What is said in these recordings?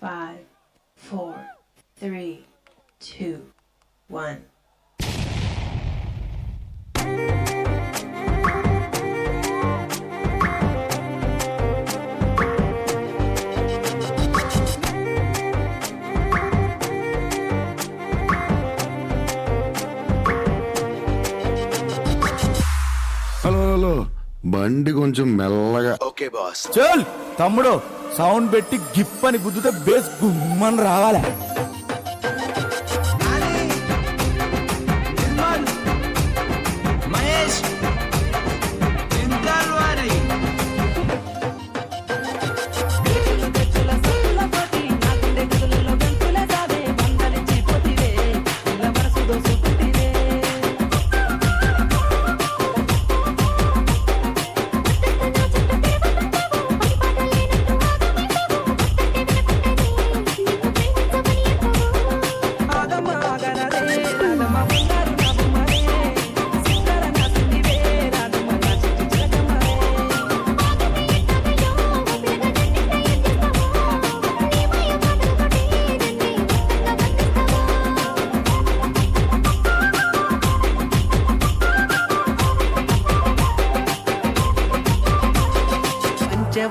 five, four, three, two, one. Hello hello బండి కొంచెం మెల్లగా. ఓకే బాస్ చల్ తమ్ముడు. సౌండ్ పెట్టి గిప్ అని గుద్దుతే బేస్ గుమ్మని రావాలి.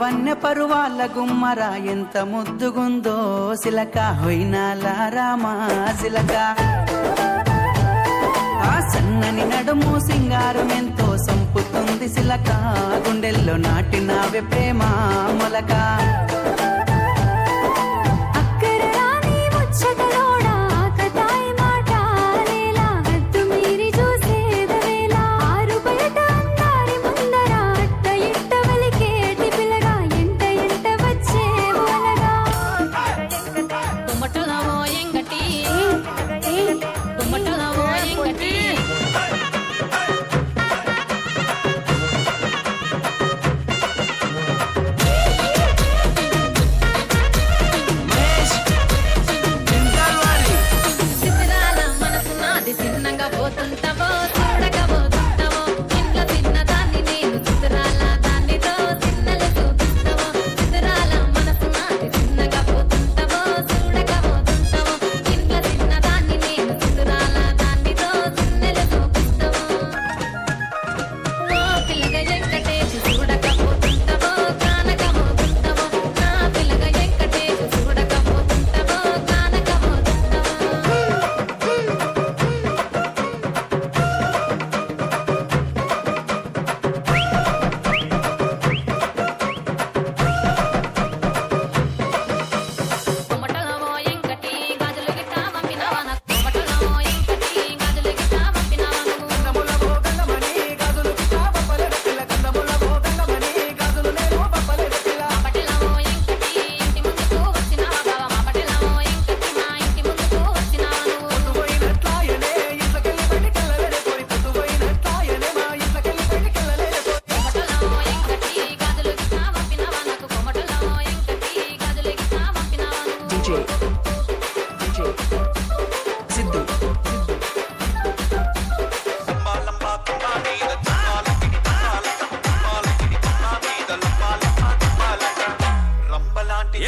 వన్య పరువాళ్ళ గుమ్మర ఎంత ముద్దుగుందో సిలక హొయినాల రామా సిలక ఆ సన్నని నడుము సింగారం ఎంతో సంపుతుంది శిలక. గుండెల్లో నాటినావే ప్రేమ ములక.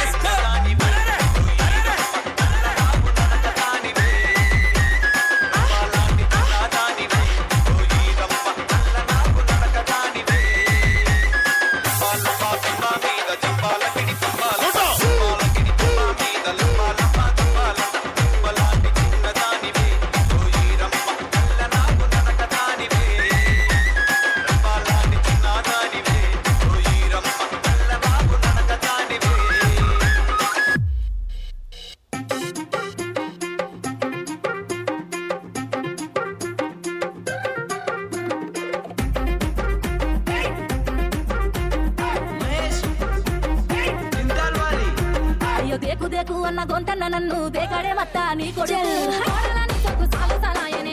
Let's go. రేకు అన్న గొంతన్న నన్ను బేకాడే మత్త నీ కొడుకు. సాలు సలాయనే